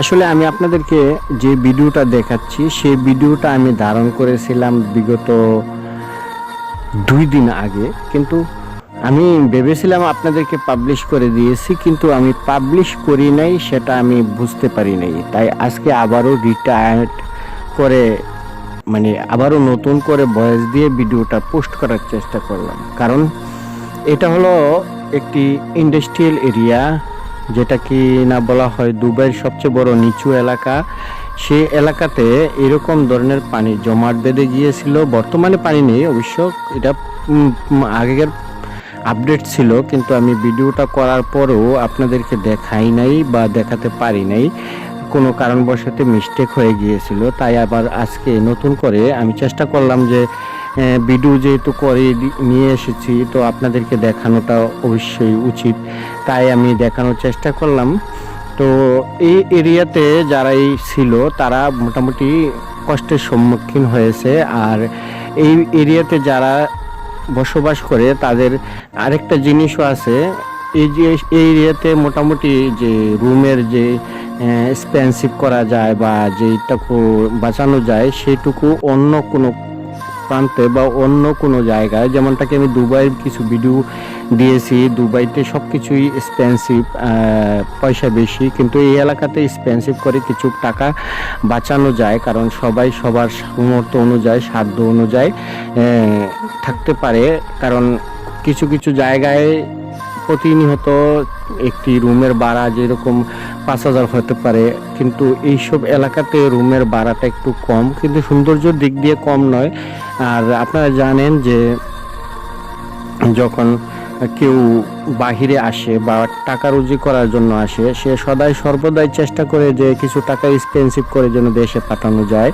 আসলে আমি আপনাদেরকে যে ভিডিওটা দেখাচ্ছি, সেই ভিডিওটা আমি ধারণ করেছিলাম বিগত দুই দিন আগে। কিন্তু আমি ভেবেছিলাম আপনাদেরকে পাবলিশ করে দিয়েছি, কিন্তু আমি পাবলিশ করি নাই, সেটা আমি বুঝতে পারি নাই। তাই আজকে আবারও রিটায়ার্ড করে মানে আবারও নতুন করে ভয়েস দিয়ে ভিডিওটা পোস্ট করার চেষ্টা করলাম। কারণ এটা হলো একটি ইন্ডাস্ট্রিয়াল এরিয়া যেটা কি না বলা হয় দুবাইয়ের সবচেয়ে বড় নিচু এলাকা সেই এলাকাতে এরকম ধরনের পানি জমাট বেঁধে গিয়েছিল। বর্তমানে পানি নেই, অবশ্য এটা আগেকার আপডেট ছিল, কিন্তু আমি ভিডিওটা করার পরেও আপনাদেরকে দেখাই নাই বা দেখাতে পারি নাই। কোনো কারণবশত মিস্টেক হয়ে গিয়েছিল, তাই আবার আজকে নতুন করে আমি চেষ্টা করলাম যে ভিডিও যেহেতু করে নিয়ে এসেছি, তো আপনাদেরকে দেখানোটা অবশ্যই উচিত। তাই আমি দেখানোর চেষ্টা করলাম। তো এই এরিয়াতে যারাই ছিল, তারা মোটামুটি কষ্টের সম্মুখীন হয়েছে। আর এই এরিয়াতে যারা বসবাস করে, তাদের আরেকটা জিনিসও আছে। এই যে এই এরিয়াতে মোটামুটি যে রুমের যে এক্সপেন্সিভ করা যায় বা যেইটুকু বাঁচানো যায়, সেটুকু অন্য কোনো প্রান্তে বা অন্য কোনো জায়গায়, যেমনটাকে আমি দুবাইয়ের কিছু ভিডিও দিয়েছি, দুবাইতে সব কিছুই এক্সপেন্সিভ পয়সা বেশি, কিন্তু এই এলাকাতে এক্সপেন্সিভ করে কিছু টাকা বাঁচানো যায়, কারণ সবাই সবার সামর্থ্য অনুযায়ী, সাধ্য অনুযায়ী থাকতে পারে, কারণ কিছু কিছু জায়গায় প্রতিনিয়ত একটি রুমের ভাড়া যেরকম পাঁচ হাজার হতে পারে, কিন্তু এইসব এলাকাতে রুমের ভাড়াটা একটু কম, কিন্তু সৌন্দর্যের দিক দিয়ে কম নয়। আর আপনারা জানেন যে যখন কেউ বাহিরে আসে বা টাকা রুজি করার জন্য আসে, সে সদাই সর্বদাই চেষ্টা করে যে কিছু টাকা এক্সপেন্সিভ করে যেন দেশে পাঠানো যায়।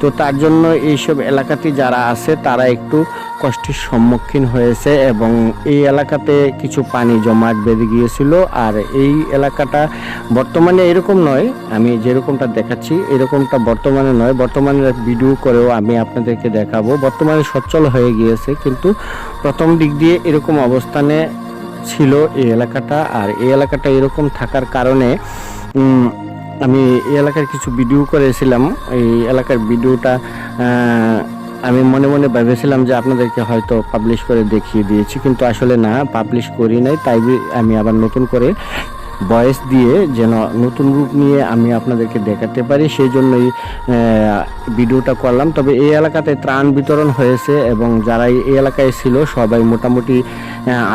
তো তার জন্য এইসব এলাকাতে যারা আছে, তারা একটু কষ্টের সম্মুখীন হয়েছে এবং এই এলাকাতে কিছু পানি জমাট বেঁধে গিয়েছিল। আর এই এলাকাটা বর্তমানে এরকম নয়, আমি যেরকমটা দেখাচ্ছি এরকমটা বর্তমানে নয়। বর্তমানে ভিডিও করেও আমি আপনাদেরকে দেখাবো। বর্তমানে সচ্ছল হয়ে গিয়েছে, কিন্তু প্রথম দিক দিয়ে এরকম অবস্থানে ছিল এই এলাকাটা। আর এই এলাকাটা এরকম থাকার কারণে আমি এই এলাকার কিছু ভিডিও করেছিলাম। এই এলাকার ভিডিওটা আমি মনে মনে ভেবেছিলাম যে আপনাদেরকে হয়তো পাবলিশ করে দেখিয়ে দিয়েছি, কিন্তু আসলে না পাবলিশ করি নাই, তাই আমি আবার নতুন করে ভয়েস দিয়ে যেন নতুন রূপ নিয়ে আমি আপনাদেরকে দেখাতে পারি সেই জন্যই ভিডিওটা করলাম। তবে এই এলাকাতে ত্রাণ বিতরণ হয়েছে এবং যারা এই এলাকায় ছিল, সবাই মোটামুটি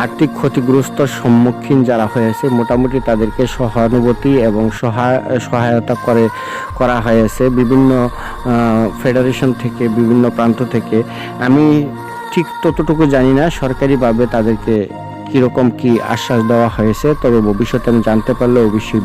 আর্থিক ক্ষতিগ্রস্ত সম্মুখীন যারা হয়েছে, মোটামুটি তাদেরকে সহানুভূতি এবং সহায়- সহায়তা করে, করা হয়েছে। বিভিন্ন ফেডারেশন থেকে, বিভিন্ন প্রান্ত থেকে। আমি ঠিক ততটুকু জানি না, সরকারিভাবে তাদেরকে কীরকম কি আশ্বাস দেওয়া হয়েছে তবে ভবিষ্যতে আমি জানতে পারলে অবশ্যই